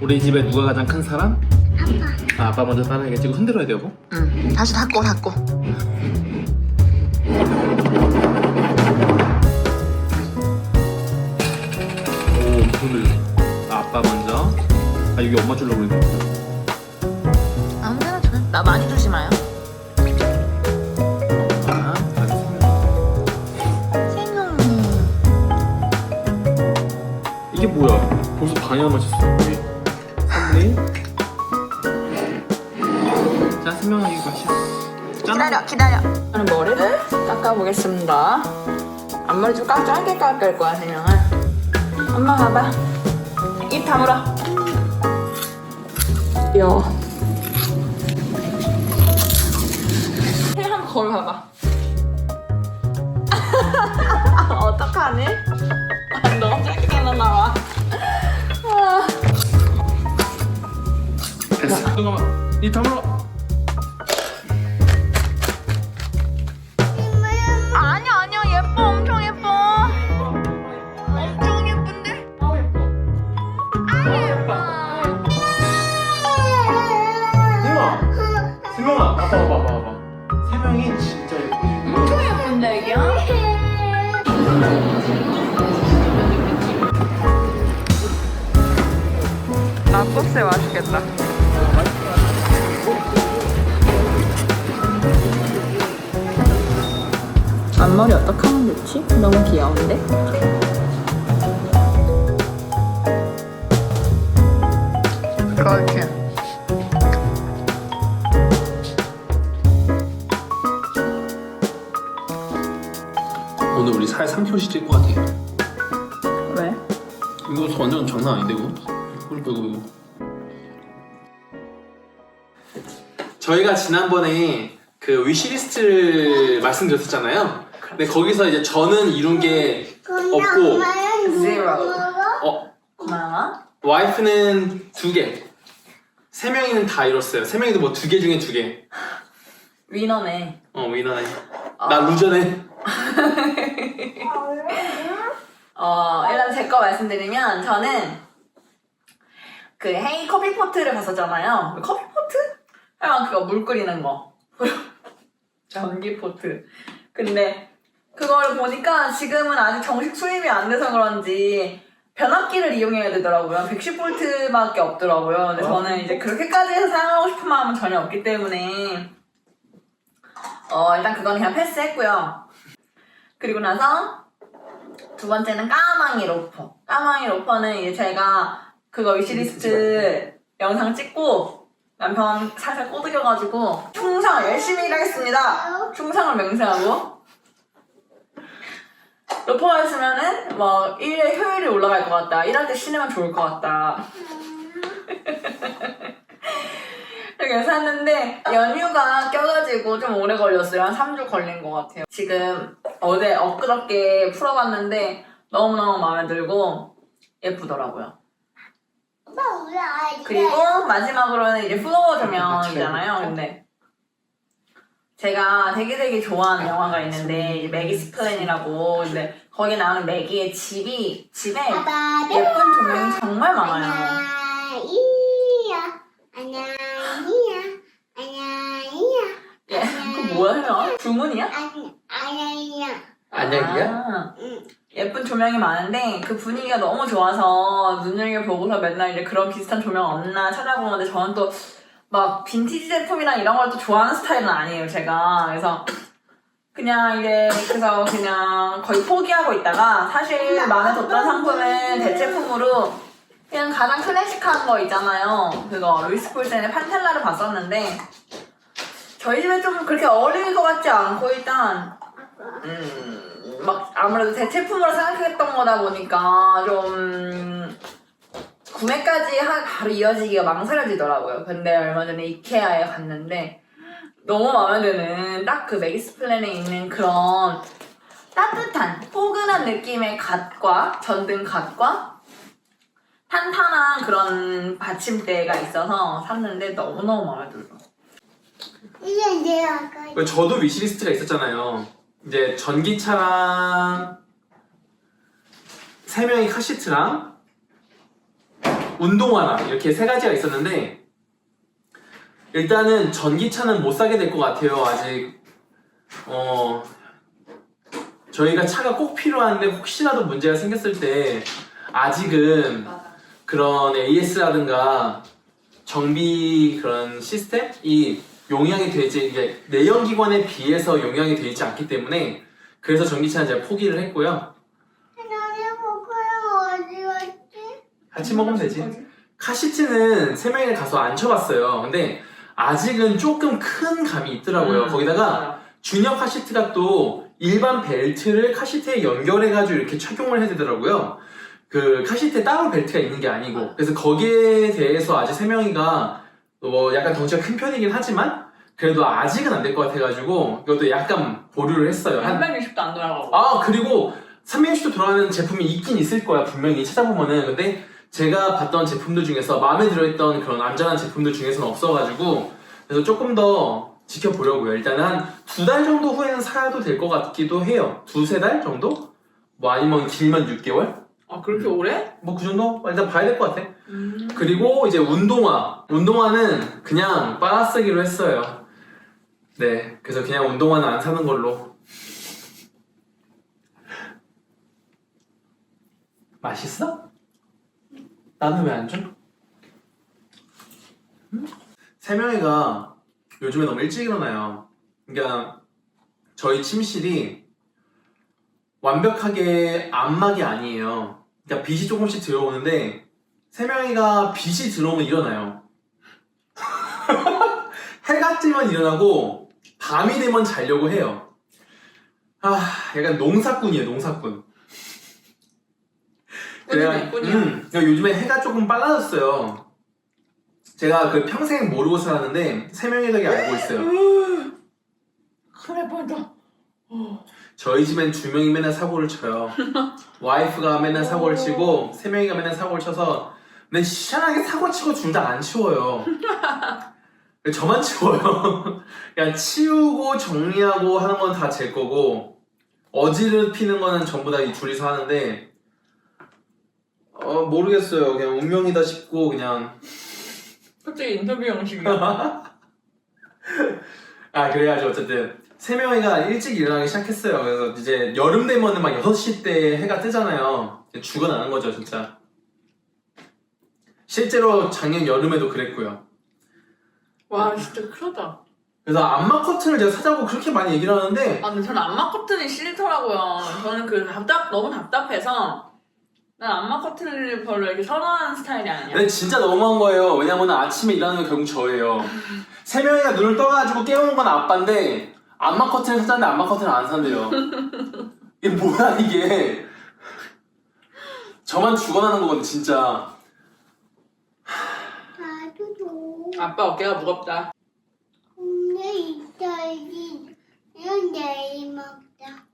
우리 집에 누가 가장 큰 사람? 아빠. 아, 아빠 먼저 따라야겠지. 이거 흔들어야 돼요, 여보? 응. 다시 닫고 닫고. 오, 흔들려. 아, 아빠 먼저. 아, 여기 엄마 주려고 그랬는데. 아무데나 줘. 나 많이 주지 마요. 아, 알겠습니다. 생용. 이게 뭐야? 벌써 반이나 마셨어. 여기. 3분의 1. 자, 이거 마셔. 짠. 기다려 기다려. 저는 머리를 깎아보겠습니다. 앞머리 좀 깎, 짧게 깎을 거야, 세명아. 엄마 봐봐. 입 다물어. 요. 해한 거울 봐봐. 어떡하니? 됐어. 잠깐만. 이 다물어. 아니야 아니야 예뻐 엄청 예뻐. 엄청 예쁜데? 아, 예뻐. 아 예뻐. 세명아. 세명아. 아빠 봐봐, 봐봐, 봐봐. 세 명이 진짜 예쁘지. 엄청 예쁜데, 애기야? 낙곱새 맛있겠다. 머리 어떻게 하면 좋지? 너무 귀여운데? 그렇게. 오늘 우리 살 3kg씩 찔것 같아. 왜? 이거 완전 장난 아닌데 이거? 이거 이거 이거. 저희가 지난번에 그 위시리스트를 말씀드렸었잖아요. 근데 거기서 이제 저는 이룬 게 없고 Zero. 어 고마워. 와이프는 두 개. 세 명이는 다 이뤘어요. 세 명이도 뭐 두 개 중에 두 개. 위너네. 어 위너네. 나 루저네. 어, 일단 제 거 말씀드리면 저는 그 헤이 커피 포트를 봤었잖아요. 그 커피 포트? 그냥 그거 물 끓이는 거. 전기 포트. 근데 그걸 보니까 지금은 아직 정식 수입이 안 돼서 그런지 변압기를 이용해야 되더라고요. 110볼트밖에 없더라고요. 근데 저는 이제 그렇게까지 해서 사용하고 싶은 마음은 전혀 없기 때문에 어, 일단 그건 그냥 패스했고요. 그리고 나서 두 번째는 까망이 로퍼. 까망이 로퍼는 이제 제가 그거 위시리스트 영상 찍고 남편 살살 꼬드겨가지고 충성 열심히 일하겠습니다. 충성을 맹세하고 로퍼였으면은 뭐 일의 효율이 올라갈 것 같다. 일할 때 신으면 좋을 것 같다. 이렇게 샀는데 연휴가 껴가지고 좀 오래 걸렸어요. 한 3주 걸린 것 같아요. 지금 어제 엊그저께 풀어봤는데 너무너무 마음에 들고 예쁘더라고요. 그리고 마지막으로는 이제 플로어 조명이잖아요. 근데 제가 되게 되게 좋아하는 영화가 있는데 매기스 플랜이라고 근데 거기 나오는 매기의 집이 집에 예쁜 조명이 정말 많아요. 아니야. 아니야. 아니야. 예, 그 뭐예요? 주문이야? 아니, 아니야. 안녕이야? 아, 응. 예쁜 조명이 많은데 그 분위기가 너무 좋아서 눈여겨 보고서 맨날 이제 그런 비슷한 조명 없나 찾아보는데 저는 또 막 빈티지 제품이랑 이런 걸 또 좋아하는 스타일은 아니에요 제가. 그래서 그냥 이제 그래서 그냥 거의 포기하고 있다가 사실 마음에 뒀던 상품은 대체품으로 그냥 가장 클래식한 거 있잖아요. 그거 루이스 폴센의 판텔라를 봤었는데 저희 집에 좀 그렇게 어울릴 것 같지 않고 일단 음, 막 아무래도 대체품으로 생각했던 거다 보니까 좀 구매까지 하, 바로 이어지기가 망설여지더라고요. 근데 얼마 전에 이케아에 갔는데 너무 마음에 드는 딱그 메기스 플랜에 있는 그런 따뜻한 포근한 느낌의 갓과 전등 갓과 탄탄한 그런 받침대가 있어서 샀는데 너무너무 마음에 들어요. 이제 내가 가. 그 저도 위시리스트가 있었잖아요. 이제 전기차랑 세 명이 카시트랑 운동화나 이렇게 세 가지가 있었는데 일단은 전기차는 못 사게 될 것 같아요. 아직 어 저희가 차가 꼭 필요한데 혹시라도 문제가 생겼을 때 아직은. 그런 AS라든가 정비 그런 시스템이 용량이 되지 이게 내연기관에 비해서 용량이 되지 않기 때문에 그래서 전기차는 제가 포기를 했고요. 나는 먹어요 어디 갔지? 같이 먹으면 되지. 카시트는 세 명이 가서 안 쳐봤어요. 근데 아직은 조금 큰 감이 있더라고요. 음, 거기다가. 준혁 카시트가 또 일반 벨트를 카시트에 연결해가지고 이렇게 착용을 해야 되더라고요. 그 카시트에 따로 벨트가 있는 게 아니고 그래서 거기에 대해서 아직 세 명이가 뭐 약간 덩치가 큰 편이긴 하지만 그래도 아직은 안 될 것 같아가지고 이것도 약간 보류를 했어요. 한 360도 안 돌아가고. 아 그리고 360도 돌아가는 제품이 있긴 있을 거야 분명히 찾아보면은 근데 제가 봤던 제품들 중에서 마음에 들어있던 그런 안전한 제품들 중에서는 없어가지고 그래서 조금 더 지켜보려고요 일단은 한 두 달 정도 후에는 사도 될 것 같기도 해요 두세 달 정도? 뭐 아니면 길면 6개월? 아 그렇게 오래? 뭐 그 정도? 일단 봐야 될 것 같아 음. 그리고 이제 운동화 운동화는 그냥 빨아쓰기로 했어요 네 그래서 그냥 운동화는 안 사는 걸로 맛있어? 나는 왜 안 줘? 음? 세명이가 요즘에 너무 일찍 일어나요. 그러니까 저희 침실이 완벽하게 안막이 아니에요. 그러니까 빛이 조금씩 들어오는데 세명이가 빛이 들어오면 일어나요. 해가 뜨면 일어나고 밤이 되면 자려고 해요. 아 약간 농사꾼이에요 농사꾼 꾼이네, 꾼이야. 음, 그러니까 요즘에 해가 조금 빨라졌어요. 제가 그 평생 모르고 살았는데 세 명이 되게 알고 있어요. 큰일 뻔했다. 저희 집엔 두 명이 맨날 사고를 쳐요. 와이프가 맨날 사고를 치고 세 명이가 맨날 사고를 쳐서 근데 희한하게 사고 치고 둘 다 안 치워요. 저만 치워요. 그냥 치우고 정리하고 하는 건 다 제 거고 어지럽히는 거는 전부 다 이 둘이서 하는데 어 모르겠어요. 그냥 운명이다 싶고 그냥 갑자기 인터뷰 형식이야. 아 그래가지고 어쨌든 세 명이가 일찍 일어나기 시작했어요. 그래서 이제 여름 되면은 막 6시 때 해가 뜨잖아요. 이제 죽어나는 거죠 진짜. 실제로 작년 여름에도 그랬고요. 와 진짜 큰일다. 그래서 안마 커튼을 제가 사자고 그렇게 많이 얘기를 하는데 아 근데 저는 안마 커튼이 싫더라고요. 저는 그 답답 너무 답답해서 난 안마 커튼을 별로 이렇게 선호하는 스타일이 아니야. 근데 진짜 너무한 거예요. 왜냐면 아침에 일하는 게 결국 저예요. 세 명이가 눈을 떠가지고 깨우는 건 아빠인데 안마 커튼을 사자는데 안마 커튼을 안 산대요. 이게 뭐야 이게? 저만 죽어나는 거거든 진짜. 나도 줘 아빠 어깨가 무겁다. 근데 이따지 이건 내일 먹자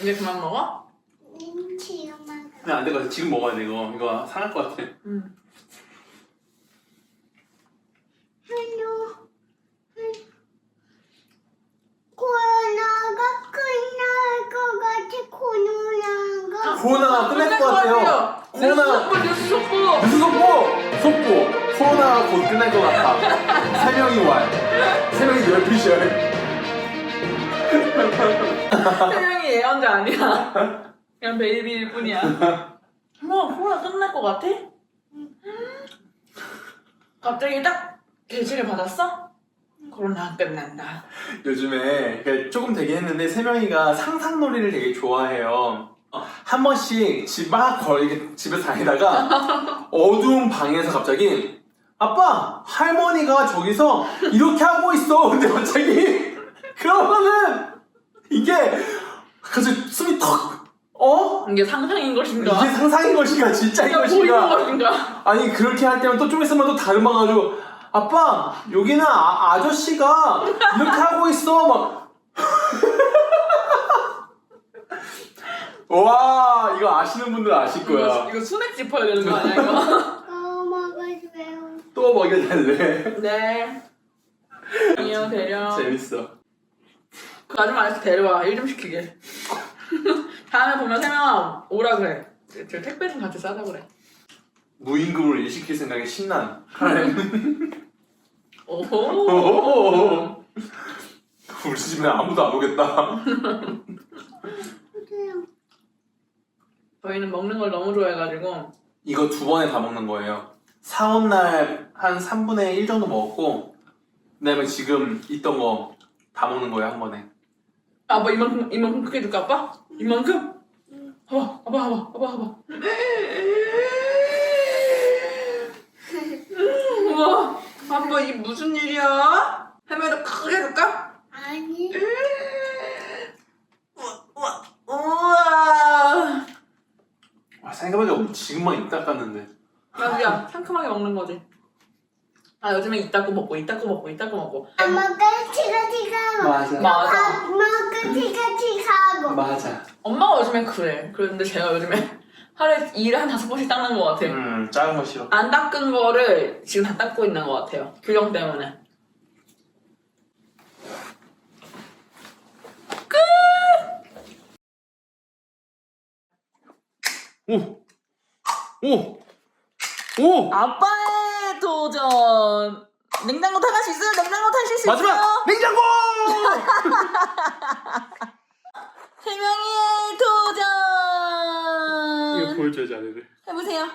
이제 그만 먹어? 음, 지금만 그냥 안될 것 같아. 지금 먹어야 돼 이거. 이거 상할 것 같아. 응. 한우 코로나가 끝날 것 같아 코로나가 코로나가 끝날 것 같아요. 코로나- 코로나 뉴스 속보. 무슨 속보? 속보. 코로나가 곧 끝날 것 같아. 세 명이 와. 세 명이 열피셜. 태명이 예언자 아니야. 그냥 베이비일 뿐이야. 엄마 코로나 끝날 것 같아? 갑자기 딱 계시를 받았어? 코로나 끝난다. 요즘에 그러니까 조금 되긴 했는데 세 명이가 상상놀이를 되게 좋아해요. 어, 한 번씩 집막 걸, 이렇게 집에서 다니다가 어두운 방에서 갑자기 아빠 할머니가 저기서 이렇게 하고 있어. 근데 갑자기 그러면은 이게 그래서 숨이 턱 어? 이게 상상인 것인가? 이게 상상인 것인가 진짜인 그냥 보이는 것인가? 것인가? 아니 그렇게 할 때면 또 좀 있으면 또 다른 방 가지고 아빠 여기는 아, 아저씨가 이렇게 하고 있어 막 와, 이거 아시는 분들 아실 이거, 거야. 이거 수맥 짚어야 되는 거 아니야 이거? 어 먹어줘요 또 먹여달래. 네. 아니요 대령. 재밌어. 그 아줌마 한테 데려와 일 좀 시키게. 다음에 보면 세명아 오라 그래. 저 택배 좀 같이 싸자 그래. 무임금으로 일시킬 생각에 신난 카렌. 오호. 우리 집에 아무도 안 오겠다. 저희는 먹는 걸 너무 좋아해가지고 이거 두 번에 다 먹는 거예요. 사온 날한 3분의 1 정도 먹었고, 그 다음에 지금 있던 거 다 먹는 거예요, 한 번에. 아빠 이만큼 이만큼 크게 줄까 아빠? 이만큼? 봐봐 아빠 봐봐 아빠 봐봐 음, 우와 아빠 이 무슨 일이야? 할머니도 크게 줄까? 아니. 우와 우와 와, 생각해보니까 지금만 입 닦았는데. 그냥 상큼하게 먹는 거지 아 요즘에 이따고 먹고 이따고 먹고 이따고 먹고 엄마가 치가치가 맞아. 맞아 엄마가 치가치가고. 맞아. 엄마가 요즘에 그래 그런데 제가 요즘에 하루에 일을 한 다섯 번씩 닦는 것 같아요 음, 작은 거 싫어. 안 닦은 거를 지금 다 닦고 있는 것 같아요. 규정 때문에. 오! 오! 오! 아빠의 도전. 냉장고 탈수 있어요? 냉장고 타실 수 마지막! 있어요? 냉장고! 세 명의 도전. 보여줘야지, 아내를. 해보세요.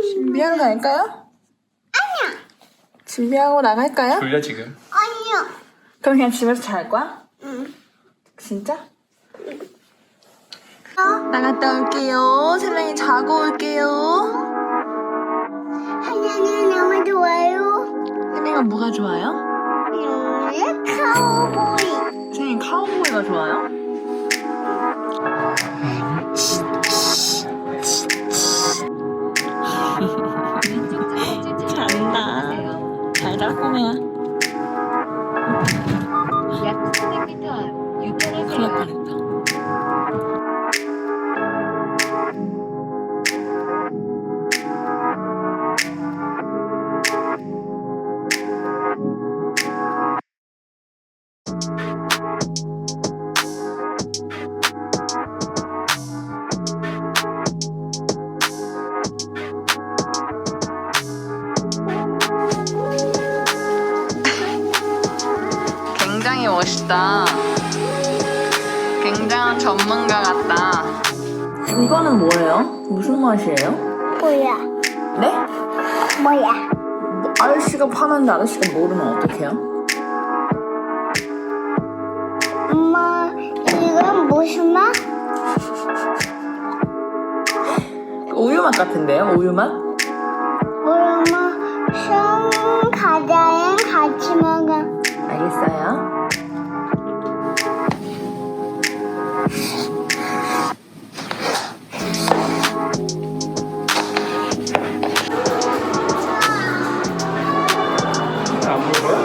준비하러 갈까요? 아니야. 준비하고 나갈까요? 졸려, 지금. 아니요. 그럼 그냥 집에서 잘 거야? 응. 진짜? 나갔다 올게요. 세 명이 자고 올게요. 하나는 너무 좋아요. 혜민이가 뭐가 좋아요? 음, 카우보이. 선생님 카우보이가 좋아요? 멋있다. 굉장한 전문가 같다. 이거는 뭐예요? 무슨 맛이에요? 뭐야? 네? 뭐야? 아저씨가 파는데 아저씨가 모르면 어떡해요? 엄마, 이건 무슨 맛? 우유 맛 같은데요? 우유 맛? 엄마, 성 과자랑 같이 먹어. 알겠어요. 안 먹을 거야?